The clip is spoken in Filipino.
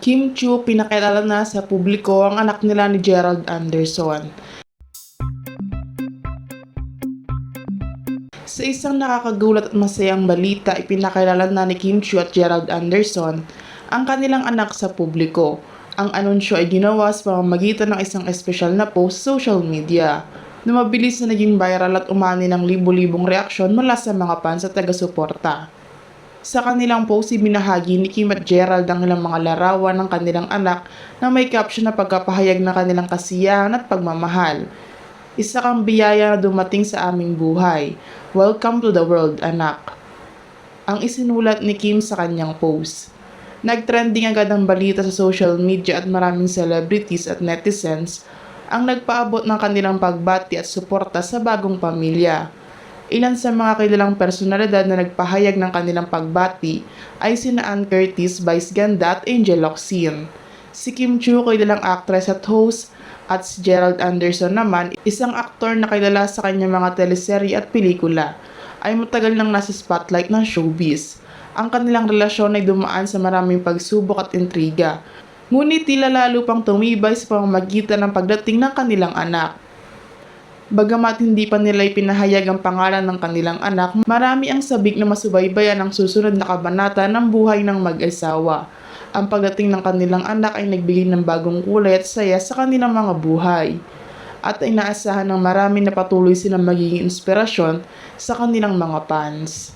Kim Chu pinakilala na sa publiko ang anak nila ni Gerald Anderson. Sa isang nakakagulat at masayang balita, ipinakilala na ni Kim Chu at Gerald Anderson ang kanilang anak sa publiko. Ang anunsyo ay ginawa sa pamamagitan ng isang espesyal na post sa social media na mabilis na naging viral at umani ng libo-libong reaksyon mula sa mga fans at taga-suporta. Sa kanilang post, ibinahagi ni Kim at Gerald ang ilang mga larawan ng kanilang anak na may caption na pagkapahayag ng kanilang kasiyahan at pagmamahal. Isa kang biyaya na dumating sa aming buhay. Welcome to the world, anak. Ang isinulat ni Kim sa kanyang post. Nagtrending agad ang balita sa social media at maraming celebrities at netizens ang nagpaabot ng kanilang pagbati at suporta sa bagong pamilya. Ilan sa mga kilalang personalidad na nagpahayag ng kanilang pagbati ay sina Ann Curtis, Vice Ganda at Angel Locsin. Si Kim Chu, kilalang actress at host, at si Gerald Anderson naman, isang aktor na kilala sa kanyang mga teleserye at pelikula, ay matagal nang nasa spotlight ng showbiz. Ang kanilang relasyon ay dumaan sa maraming pagsubok at intriga, ngunit tila lalo pang tumibay sa pamamagitan ng pagdating ng kanilang anak. Bagamat hindi pa nila ipinahayag ang pangalan ng kanilang anak, marami ang sabik na masubaybayan ang susunod na kabanata ng buhay ng mag-asawa. Ang pagdating ng kanilang anak ay nagbigay ng bagong kulay at saya sa kanilang mga buhay. At inaasahan ng marami na patuloy silang magiging inspirasyon sa kanilang mga fans.